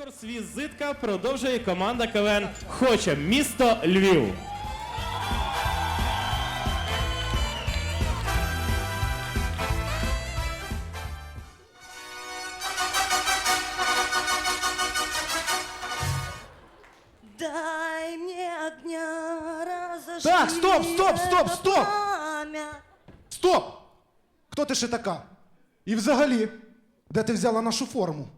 Конкурс візитка продовжує команда КВН Хоче місто Львів. Дай мне огня, разожги Так, стоп, стоп, стоп, это стоп! пламя. Стоп! Хто ти ще така? І взагалі, де ти взяла нашу форму?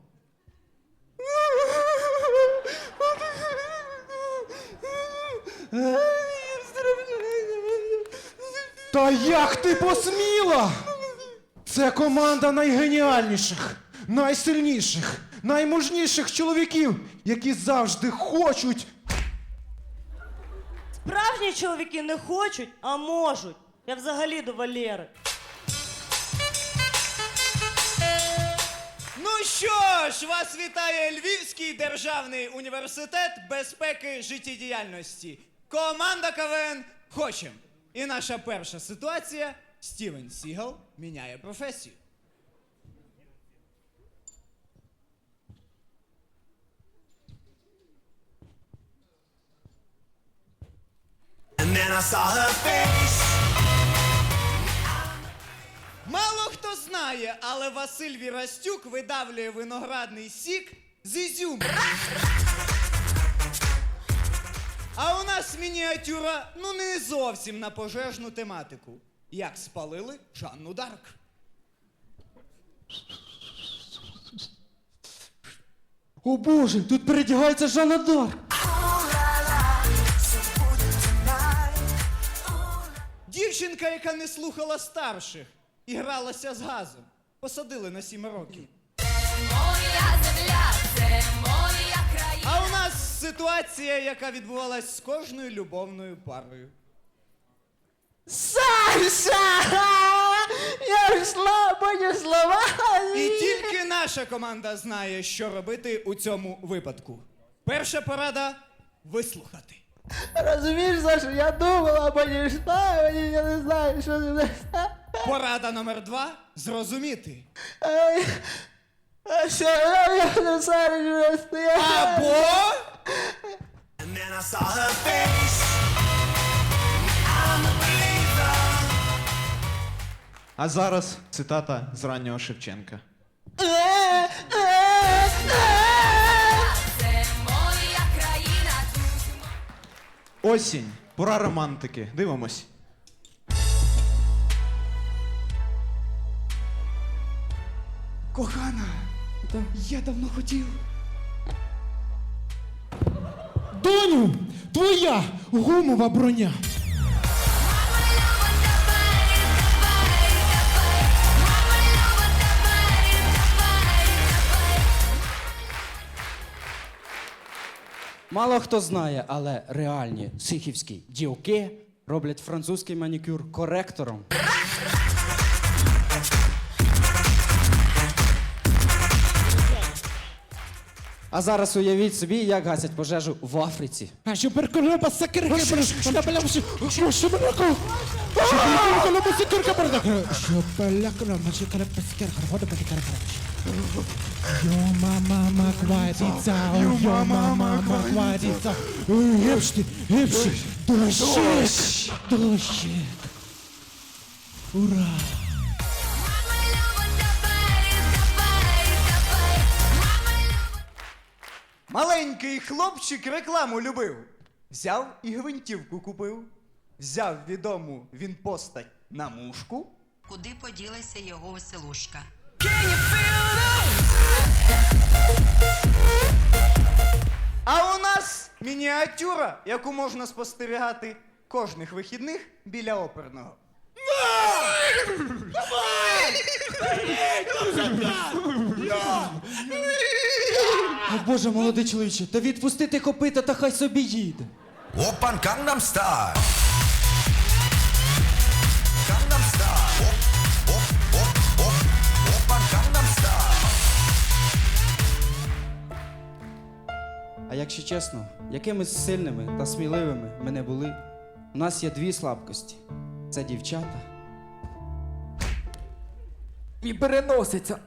Та як ти посміла? Це команда найгеніальніших, найсильніших, наймужніших чоловіків, які завжди хочуть. Справжні чоловіки не хочуть, а можуть. Я взагалі до Валєри. Ну що ж, вас вітає Львівський державний університет безпеки життєдіяльності. Команда КВН Хочем. І наша перша ситуація Стівен Сігал міняє професію. And then I saw her face. Мало хто знає, але Василь Вірастюк видавлює виноградний сік з ізюму. А у нас мініатюра ну не зовсім на пожежну тематику. Як спалили Жанну Дарк. О Боже, тут передягається Жанна Дарк. Дівчинка, яка не слухала старших і гралася з газом. Посадили на сім років. Моя земля, ситуація, яка відбувалась з кожною любовною парою. Саша! Я йшла, мої слова! І тільки наша команда знає, що робити у цьому випадку. Перша порада вислухати. Розумієш, Саша, я думала, мені йшла, мені я не знаю, що це. Порада номер два зрозуміти. Ай, А що я не знаю, що стояла. Або And then I saw her face. I'm a believer. А зараз цитата з раннього Шевченка. Це моя країна. Осінь, пора романтики. Дивимось. Кохана, я давно хотів. Твоя гумова броня. Мало хто знає, але реальні сихівські дівки роблять французький манікюр коректором. А зараз уявіть собі, як гасять пожежу в Африці. А що перколоба сакерка, вона була що що перко. Маленький хлопчик рекламу любив. Взяв і гвинтівку купив. Взяв відому він постать на мушку. Куди поділася його веселушка? А у нас мініатюра, яку можна спостерігати кожних вихідних біля оперного. О Боже, молодий чоловіче, та відпустити копита та хай собі їде. Oppan Gangnam Style. Gangnam Style. Oppan Gangnam Style. А якщо чесно, якими сильними та сміливими ми не були, у нас є дві слабкості: це дівчата. І переноситься.